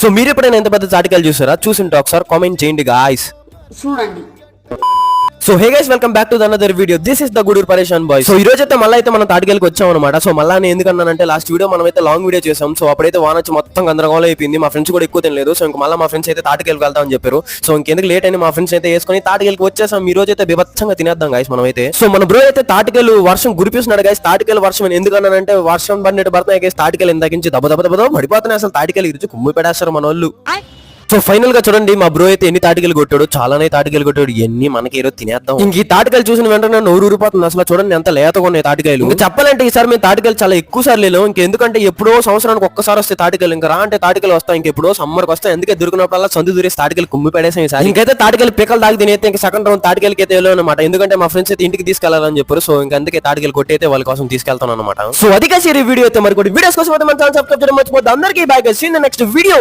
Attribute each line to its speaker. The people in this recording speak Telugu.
Speaker 1: సో మీరు ఎప్పుడైనా ఎంత పెద్ద చాటికలు చూసారా? చూసింటే ఒకసారి కామెంట్ చేయండి గాయస్
Speaker 2: చూడండి.
Speaker 1: So hey guys welcome back to the video this is the Gudur Pareshan boy so ఈ రోజు అయితే మళ్ళీ అయితే మనం తాటికెళ్ళకి వచ్చాం అనమాట సో మళ్ళీ నేను ఎందుకన్నానంటే లాస్ట్ వీడియో మనం అయితే లాంగ్ వీడియో చేసాం. సో అప్పుడైతే వాన వచ్చి మొత్తం గందరగోళం అయిపోయింది. మా ఫ్రెండ్స్ కూడా ఎక్కువ తినలేదు. సో ఇంక మళ్ళీ మా ఫ్రెండ్స్ అయితే తాటికెళ్ళకి వెళ్తామని చెప్పారు. సో ఇంకెందుకు లేట్ అని మా ఫ్రెండ్స్ అయితే వేసుకొని తాటికెళ్ళకి వచ్చేసాం. ఈ రోజు అయితే బిభత్సంగా తినేద్దాం గాయస్ మనం అయితే సో మన బ్రో అయితే తాటికెళ్ళు వర్షం గురిపిస్తున్నాడు గాయస్ తాటికెళ్ళ వర్షం అని ఎందుకన్నానంటే వర్షం పడినట్టు పడుతున్నాయి గైస్ తాటికెళ్ళి ఇంతకించి దెబ్బ దెబ్బ దెబ్బ పడిపోతున్నాయి. అసలు తాటికెళ్ళి ఇచ్చి కుమ్మి పెడేస్తారు మన వాళ్ళు సో ఫైనల్గా చూడండి మా బ్రో అయితే ఎన్ని తాటికలు కొట్టాడు చాలానే తాటికలు కొట్టాడు. ఎన్ని మనకి ఈరోజు తినేద్దాం. ఇంక ఈ తాటికలు చూసిన వెంటనే నోరు ఊరిపోతుంది. అసలు చూడండి ఎంత లేతగా ఉన్నాయి తాటికాయలు ఇంకా చెప్పాలంటే ఈసారి మేము తాటికలు చాలా ఎక్కువ సార్లు వెళ్ళాం. ఇంకెందుకంటే ఎప్పుడో సంవత్సరానికి ఒక్కసారి వస్తే తాటికలు. ఇంకా రా అంటే తాటికలు వస్తాయి. ఇంకెప్పుడో సమ్మర్కి వస్తాయి. ఎందుకే దొరికినప్పుడల్లా సందు దూరేసి తాటికలు కుమ్మి పడేసాం ఈసారి. ఇంకైతే తాటికలు పిక్కలు తాగి తినేస్తే ఇంకా సెకండ్ రౌండ్ తాటికలకి అయితే వెళ్ళాం అనమాట ఎందుకంటే మా ఫ్రెండ్స్ అయితే ఇంటికి తీసుకెళ్ళాలని చెప్పారు. సో ఇంకా అందుకే తాటికలు కొట్టయితే వాళ్ళ కోసం తీసుకెళ్తాను అనమాట సో అదిగా సరే వీడియో అయితే మరి వీడియోస్ కోసం అయితే మన ఛానల్ సబ్స్క్రైబ్ చేయడం మర్చిపోద్దు అందరికీ బాయ్ సీన్ నెక్స్ట్ వీడియో